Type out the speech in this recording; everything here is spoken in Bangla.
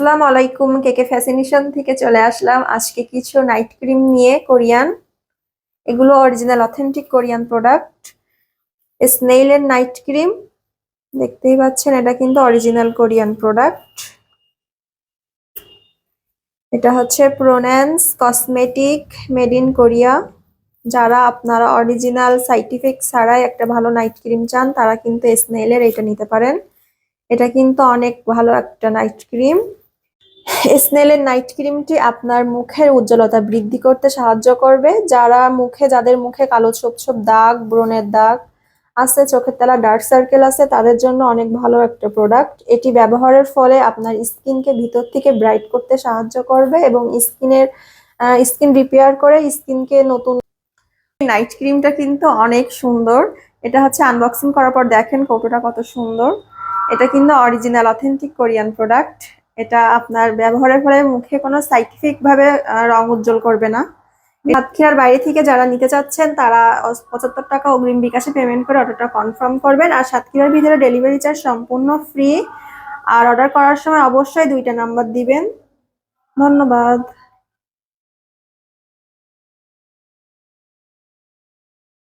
আসসালামু আলাইকুম কেকে ফ্যাসিনেশন থেকে চলে আসলাম। আজকে কিছু নাইট ক্রিম নিয়ে কোরিয়ান। এগুলো অরিজিনাল অথেন্টিক কোরিয়ান প্রোডাক্ট স্নেইলের নাইট ক্রিম দেখতেই পাচ্ছেন, এটা কিন্তু অরিজিনাল কোরিয়ান প্রোডাক্ট এটা হচ্ছে প্রোন্যান্স কসমেটিক মেড ইন কোরিয়া যারা আপনারা অরিজিনাল সাইড ইফেক্ট ছাড়াই একটা ভালো নাইট ক্রিম চান, তারা কিন্তু স্নেইলের এটা নিতে পারেন। এটা কিন্তু অনেক ভালো একটা নাইট ক্রিম স্নেলের নাইট ক্রিমটি আপনার মুখের উজ্জ্বলতা বৃদ্ধি করতে সাহায্য করবে। যারা মুখে, যাদের মুখে কালো ছোপ ছোপ দাগ, ব্রণের দাগ আছে, চোখের তলা ডার্ক সার্কেল আছে, তাদের জন্য অনেক ভালো একটা প্রোডাক্ট এটি ব্যবহারের ফলে আপনার স্কিনকে ভিতর থেকে ব্রাইট করতে সাহায্য করবে এবং স্কিনের স্কিন রিপেয়ার করে স্কিনকে নতুন নাইট ক্রিমটা কিন্তু অনেক সুন্দর। এটা হচ্ছে আনবক্সিং করার পর দেখেন কৌটোটা কত সুন্দর। এটা কিন্তু অরিজিনাল অথেন্টিক কোরিয়ান প্রোডাক্ট এটা আপনার ব্যবহারের ফলে মুখে কোনো সাইন্টিফিক ভাবে আহ, রং উজ্জ্বল করবে না। সাতক্ষীরার বাইরে থেকে যারা নিতে চাচ্ছেন তারা পঁচাত্তর টাকা অগ্রিম বিকাশে পেমেন্ট করে অর্ডারটা কনফার্ম করবেন। আর সাতক্ষীরার ভিতরে ডেলিভারি চার্জ সম্পূর্ণ ফ্রি আর অর্ডার করার সময় অবশ্যই দুইটা নাম্বার দিবেন। ধন্যবাদ।